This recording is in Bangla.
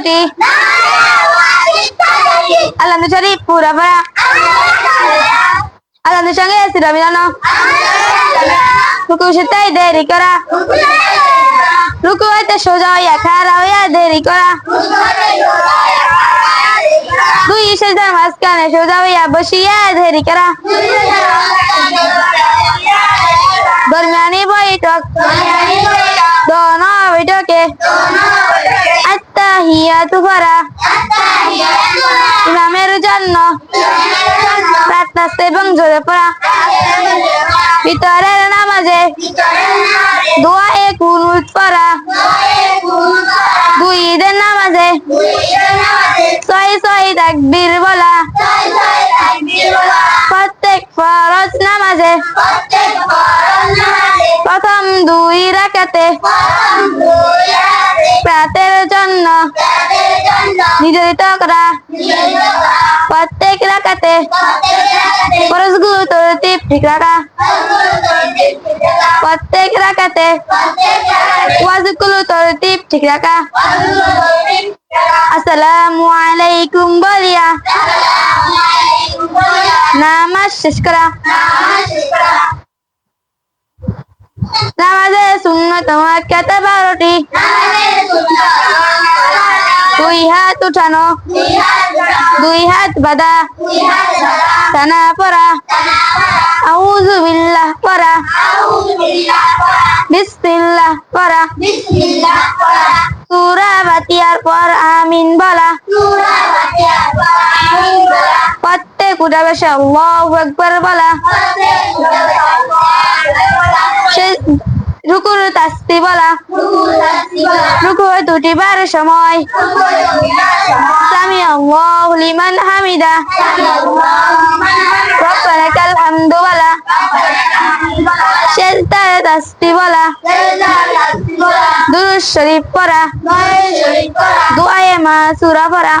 বারোটি আলহামদু শরীফ পুরা পড়া আলহামদুর সঙ্গে মিলানো রুকু সেটাই দেরি করা রুকু হইতে সোজা হইয়া খারা হইয়া দেরি করা দুই সেজার মাঝখানে সোজা হইয়া বসিয়া দেরি করা দরমিয়ানি বৈঠক আত্মা হিয়া তুফারা ইমামের জন্য রাত্রাস্তে এবং জোরে পড়া। ভিতরের নামাজে দোয়া এ কুনুত পড়া। দুই ঈদের নামাজে ছয় ছয় তাকবীর বলা। প্রত্যেক ফরজ নামাজে প্রথম দুই রাকাতে প্রাতের জন্য নির্ধারিত করা প্রত্যেক রাকাতে ফরজগুলো তরতিব ঠিক রাখা প্রত্যেক রাকাতে ওয়াজগুলো তরতিব ঠিক রাখা আসসালামু আলাইকুম বলিয়া নামাজ শেষ করা নামাজে সুন্নত ওয়াক্কাতে বারোটি দুই হাত উঠানো। দুই হাত বাঁধা। টানা পড়া। আউযু বিল্লাহ পড়া। বিসমিল্লাহ পড়া। সূরা বাতিয়ার পর আমিন বলা। প্রত্যেক উঠা বসে আল্লাহু আকবার বলা। রুকু দুটিবার সময় সামি আল্লাহু লিমান হামিদা রব্বানা কাল হামদু বলা সেজদায় তাস্তি বলা শরীফ পড়া পড়া